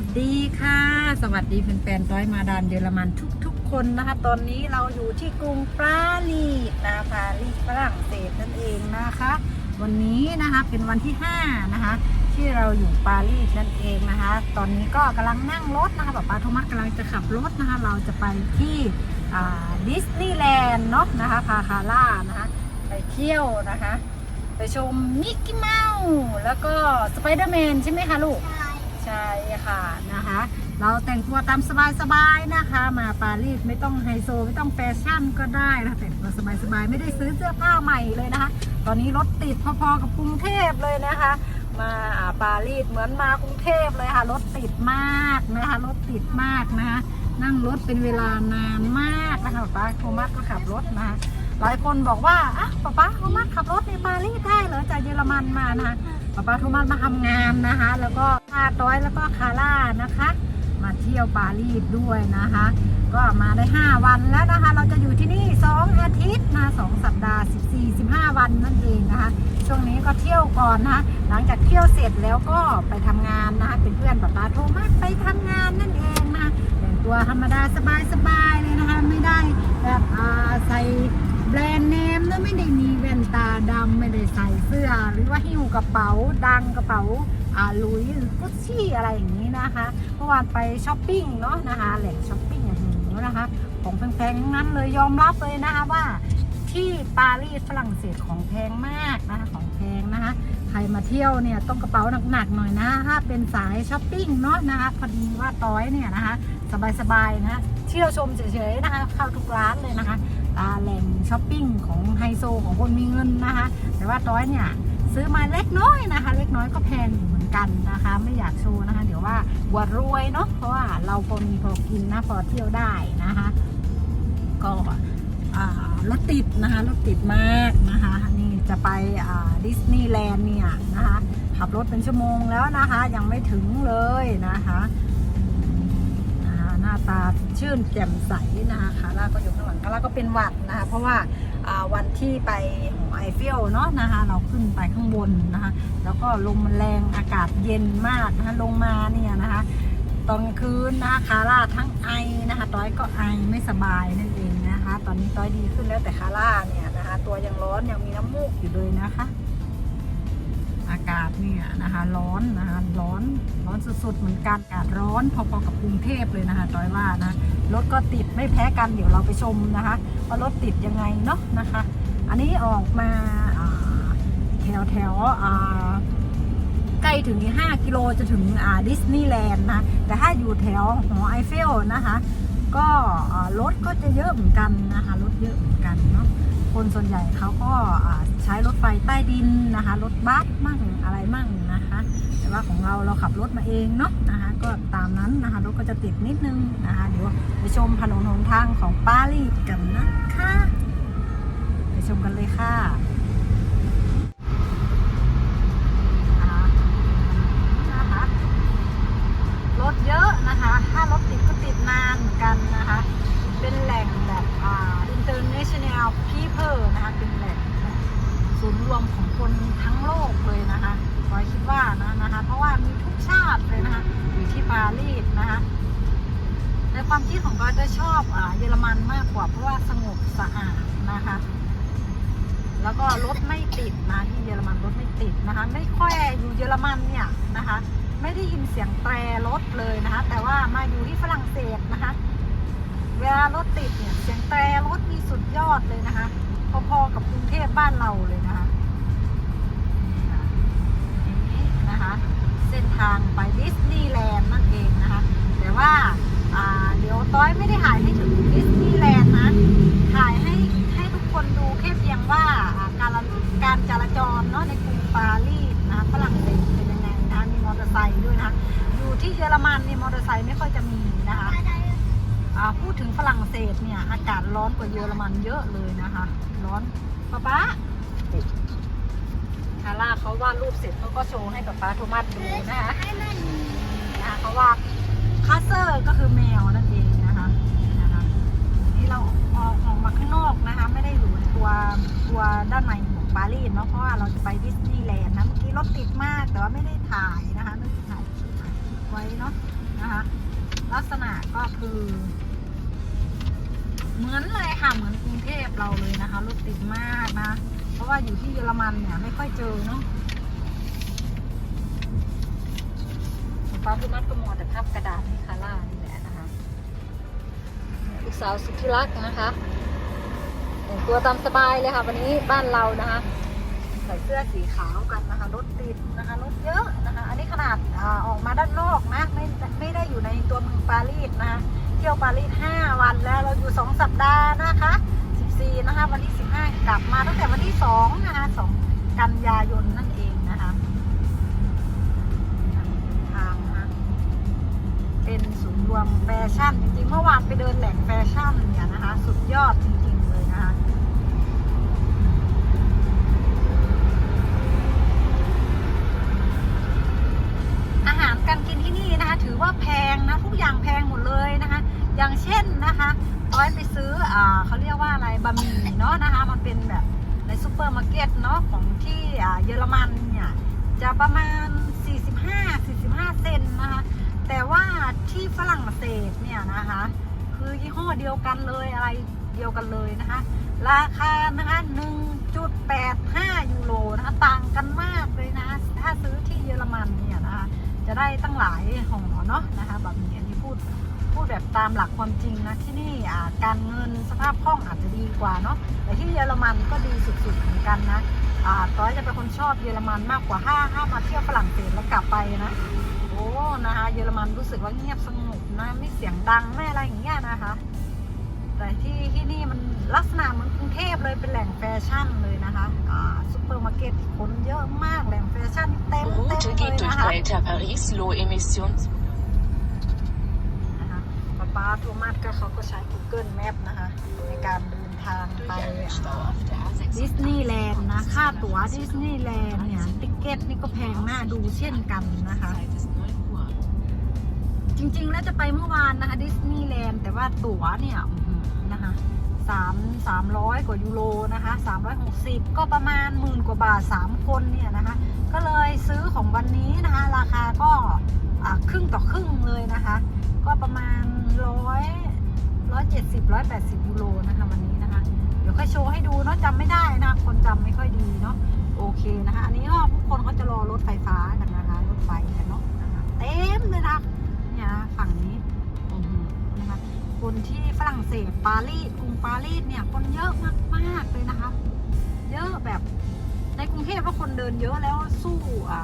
วัสดีค่ะ สวัสดีแฟนๆต้อยมาดานเยอรมันทุกๆ คนนะคะ ตอนนี้เราอยู่ที่กรุงปารีสนะปารีสฝรั่งเศสนั่นเองนะคะ วันนี้นะคะเป็นวันที่ 5 นะคะ ที่เราอยู่ปารีสนั่นเองนะคะ ตอนนี้ก็กำลังนั่งรถนะคะป๊าปาโทมัสกำลังจะขับรถนะคะ เราจะไปที่ดิสนีย์แลนด์เนาะนะคะพาคาร่านะคะ ไปเที่ยวนะคะ ไปชมมิกกี้เมาส์แล้วก็สไปเดอร์แมนใช่ไหมคะลูก ใช่ค่ะนะคะ เราแต่งตัวตามสบายๆนะคะ มาปารีสไม่ต้องไฮโซไม่ต้องแฟชั่นก็ได้นะแต่งตัวสบายๆไม่ได้ซื้อเสื้อผ้าใหม่เลยนะคะ ตอนนี้รถติดพอๆกับกรุงเทพเลยนะคะ มาปารีสเหมือนมากรุงเทพเลยค่ะรถติดมากนะคะรถติดมากนะคะนั่งรถเป็นเวลานานมากนะคะป้าโทมัสก็ขับรถนะคะหลายคนบอกว่าอะป้าป้าโทมัสขับรถในปารีสได้เหรอจากเยอรมันมานะคะป้าป้าโทมัสมาทำงานนะคะ แล้วก็ พาต้อยแล้วก็คาร่านะคะ มาเที่ยวปารีสด้วยนะคะ ก็มาได้ 5 วันแล้วนะคะ เราจะอยู่ที่นี่ 2 อาทิตย์นะ2สัปดาห์ 14 15 วันนั่นเองนะคะ ช่วงนี้ก็เที่ยวก่อนนะคะหลังจากเที่ยวเสร็จแล้วก็ไปทำงานนะคะเป็นเพื่อนป้าป้าโทมัสไปทำงานนั่นเองนะคะแต่งตัวธรรมดาสบายๆเลยนะคะ ไม่ได้แบบใส่แบรนด์เนมแล้วไม่ได้มีแว่นตาดำไม่ได้ใส่เสื้อ หรือว่าหิ้วกระเป๋าดังกระเป๋า อาลุยกุชชี่อะไรอย่างนี้นะคะเมื่อวานไปช้อปปิ้งเนาะนะคะแหล่งช้อปปิ้งอย่างนี้นะคะ ของแพงๆทั้งนั้นเลยยอมรับเลยนะคะว่าที่ปารีสฝรั่งเศสของแพงมากนะคะของแพงนะคะใครมาเที่ยวเนี่ยต้องกระเป๋าหนักๆหน่อยนะถ้าเป็นสายช้อปปิ้งเนาะนะคะพอดีว่าต้อยเนี่ยนะคะ สบายๆนะเที่ยวชมเฉยๆนะคะเข้าทุกร้านเลยนะคะตาแหล่งช้อปปิ้งของไฮโซของคนมีเงินนะคะ แต่ว่าต้อยเนี่ยซื้อมาเล็กน้อยนะคะ เล็กน้อยก็แพงอยู่ กันนะคะ ไม่อยากโชว์นะคะ เดี๋ยวว่าอวรวยเนาะเพราะว่าเราพอมีพอกินนะพอเที่ยวได้นะคะ ก็รถติดนะคะรถติดมากนะคะ นี่จะไปดิสนีย์แลนด์เนี่ยนะคะขับรถเป็นชั่วโมงแล้วนะคะ ยังไม่ถึงเลยนะคะหน้าตาชื่นแจ่มใสนะคะคาร่าก็อยู่ข้างหลังคาร่าก็เป็นหวัดนะคะเพราะว่า วันที่ไปหอไอเฟลเนาะนะคะเราขึ้นไปข้างบนนะคะแล้วก็ลมมันแรงอากาศเย็นมากนะคะลงมาเนี่ยนะคะตอนคืนนะคะคาร่าทั้งไอนะคะต้อยก็ไอไม่สบายนั่นเองนะคะ ตอนนี้ต้อยดีขึ้นแล้วแต่คาร่าเนี่ยนะคะ ตัวยังร้อนยังมีน้ำมูกอยู่เลยนะคะ อากาศเนี่ยนะคะร้อนนะคะร้อนร้อนสุดๆเหมือนกันอากาศร้อนพอๆกับกรุงเทพเลยนะคะต้อยว่านะรถก็ติดไม่แพ้กันเดี๋ยวเราไปชมนะคะว่ารถติดยังไงเนาะนะคะ อันนี้ออกมาแถวแถวใกล้ถึง 5 กิโลจะถึงดิสนีย์แลนด์นะแต่ถ้าอยู่แถวหอไอเฟลนะคะ ก็รถก็จะเยอะเหมือนกันนะคะรถเยอะเหมือนกันเนาะคนส่วนใหญ่เขาก็ใช้รถไฟใต้ดินนะคะรถบัสมั่งอะไรมั่งนะคะ แต่ว่าของเราเราขับรถมาเองเนาะนะคะก็ตามนั้นนะคะรถก็จะติดนิดนึงนะคะเดี๋ยวไปชมถนนหนทางของปารีสกันนะคะ ไปชมกันเลยค่ะรถเยอะนะคะ ถ้ารถติดก็ติดนานเหมือนกันนะคะ เป็นแหล่งแบบอ่า international people นะคะ เป็นแหล่งแบบศูนย์รวมของคนทั้งโลกเลยนะคะขอยคิดว่านะนะคะ เพราะว่ามีทุกชาติเลยนะคะ อยู่ที่ปารีสนะคะ ในความคิดของก็จะชอบอ่าเยอรมันมากกว่าเพราะว่าสงบสะอาดนะคะ แล้วก็รถไม่ติดนะที่เยอรมันรถไม่ติดนะคะ ไม่ค่อยอยู่เยอรมันเนี่ยนะคะ ไม่ได้ยินเสียงแตรรถเลยนะคะ แต่ว่ามาอยู่ที่ฝรั่งเศสนะคะ เวลารถติดเนี่ยเสียงแตรรถมีสุดยอดเลยนะคะ พอๆกับกรุงเทพบ้านเราเลยนะคะนี่นะคะ เส้นทางไปดิสนีย์แลนด์นั่นเองนะคะ แต่ว่าเดี๋ยวต้อยไม่ได้ถ่ายให้ถึงดิสนีย์แลนด์นะ ถ่ายให้ให้ทุกคนดูแค่เพียง ว่าอ่าการการจราจรเนาะในกรุงปารีสนะฝรั่งเศสเป็นยังไงนะมีมอเตอร์ไซค์ด้วยนะคะอยู่ที่เยอรมันนี่มอเตอร์ไซค์ไม่ค่อยจะมีนะคะอ่าพูดถึงฝรั่งเศสเนี่ยอากาศร้อนกว่าเยอรมันเยอะเลยนะคะ ร้อนป๊าป๊าคาร่าเขาวาดรูปเสร็จเขาก็โชว์ให้ป๊าป๊าโทมัสดูนะคะนะคะเขาวาดคาเซอร์ก็คือแมวนั่นเองนะคะนะคะ นี่ เราออกออกมาข้างนอกนะคะ ไม่ได้อยู่ตัวตัวด้านในของปารีสเนาะเพราะว่าเราจะไปดิสนีย์แลนด์นะเมื่อกี้รถติดมากแต่ว่าไม่ได้ถ่ายนะคะไม่ได้ถ่ายถ่ายไว้เนาะนะคะลักษณะก็คือ เหมือนเลยค่ะเหมือนกรุงเทพเราเลยนะคะรถติดมากนะ เพราะว่าอยู่ที่เยอรมันเนี่ยไม่ค่อยเจอเนาะป้าพี่มัดก็มัวแต่ทับกระดาษให้คาร่านี่ ลูกสาวสุดที่รักนะคะแต่งตัวตามสบายเลยค่ะ วันนี้บ้านเรานะคะ ใส่เสื้อสีขาวกันนะคะรถติดนะคะรถเยอะนะคะ อันนี้ขนาดอออกมาด้านนอกนะไม่ไม่ได้อยู่ในตัวเมืองปารีสนะคะเที่ยวปารีส5วันแล้วเราอยู่ 2 สัปดาห์นะคะ 14 นะคะ วันที่ 15 กลับมาตั้งแต่วันที่ 2 นะคะ 2 กันยายนนั่นเอง เป็นศูนย์รวมแฟชั่น จริงๆ เมื่อวานไปเดินแหล่งแฟชั่นเนี่ยนะคะ สุดยอดจริงๆเลยนะคะอาหารการกินที่นี่นะคะ ถือว่าแพงนะ ทุกอย่างแพงหมดเลยนะคะ อย่างเช่นนะคะต้อยไปซื้ออ่าเขาเรียกว่าอะไรบะหมี่เนาะนะคะ มันเป็นแบบในซูเปอร์มาร์เก็ตเนาะของที่เยอรมันเนี่ยจะประมาณ 45 45 เซนนะคะ แต่ว่าที่ฝรั่งเศสเนี่ยนะคะ คือยี่ห้อเดียวกันเลยอะไรเดียวกันเลยนะคะ ราคานะคะ1.85 ยูโรนะคะต่างกันมากเลยนะ ถ้าซื้อที่เยอรมันเนี่ยนะคะ จะได้ตั้งหลายห่อเนาะนะคะแบบนี้อันนี้พูดพูดแบบตามหลักความจริงนะที่นี่การเงินสภาพคล่องอาจจะดีกว่าเนาะแต่ที่เยอรมันก็ดีสุดๆเหมือนกันนะอ่าต้อยจะเป็นคนชอบเยอรมันมากกว่าห้าห้ามาเที่ยวฝรั่งเศสแล้วกลับไปนะ นะคะ เยอรมันรู้สึกว่าเงียบสงบนะไม่เสียงดังไม่อะไรอย่างเงี้ยนะคะ แต่ที่ที่นี่มันลักษณะเหมือนกรุงเทพเลยเป็นแหล่งแฟชั่นเลยนะคะซุปเปอร์มาร์เก็ตคนเยอะมากแหล่งแฟชั่นเต็มเต็มเลยนะคะนะคะป๊าป๊าโทมัสก็เขาก็ใช้ Google Map นะคะ ในการเดินทางไปดิสนีย์แลนด์นะ ค่าตั๋วดิสนีย์แลนด์เนี่ย ติเกตนี่ก็แพงมากดูเช่นกันนะคะ จริง ๆ แล้วจะไปเมื่อวานนะคะดิสนีย์แลนด์แต่ว่าตั๋วเนี่ยนะคะสามสามร้อยกว่ายูโรนะคะสามร้อยหกสิบก็ประมาณหมื่นกว่าบาทสามคนเนี่ยนะคะ ก็เลยซื้อของวันนี้นะคะ ราคาก็ครึ่งต่อครึ่งเลยนะคะ ก็ประมาณร้อยร้อยเจ็ดสิบร้อยแปดสิบยูโรนะคะวันนี้นะคะ เดี๋ยวค่อยโชว์ให้ดูเนาะจำไม่ได้นะคนจำไม่ค่อยดีเนาะโอเคนะคะ อันนี้ก็ทุกคนเขาจะรอรถไฟฟ้า คนที่ฝรั่งเศสปารีสกรุงปารีสเนี่ยคนเยอะมากๆเลยนะคะ เยอะแบบในกรุงเทพก็คนเดินเยอะแล้วสู้อ่า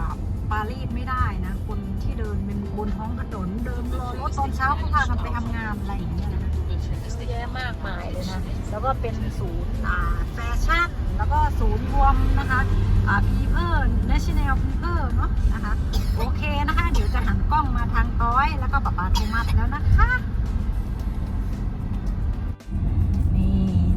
ปารีสไม่ได้นะ คนที่เดินเป็นบนท้องถนนเดินรอรถตอนเช้าเขาพากันไปทำงานอะไรอย่างเงี้ยนะคะเยอะแยะมากมายเลยนะแล้วก็เป็นศูนย์อ่าแฟชั่น แล้วก็ศูนย์รวมนะคะอ่า people national people เนาะนะคะ โอเคนะคะ เดี๋ยวจะหันกล้องมาทางต้อย แล้วก็ปะปาโทมัสแล้วนะคะ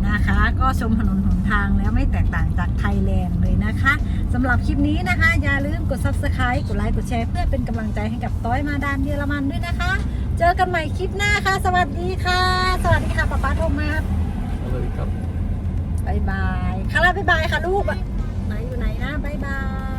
นี่นะคะ ก็ชมถนนหนทางแล้วไม่แตกต่างจากไทยแลนด์เลยนะคะสำหรับคลิปนี้นะคะ อย่าลืมกด subscribe กดไลค์กดแชร์เพื่อเป็นกำลังใจให้กับต้อยมาดามเยอรมันด้วยนะคะ เจอกันใหม่คลิปหน้าค่ะ สวัสดีค่ะ สวัสดีค่ะป๊าป๊าโทมัส Amerika. บายบายค่ะแล้วบายบายค่ะลูกอะไหนอยู่ไหนนะบายบาย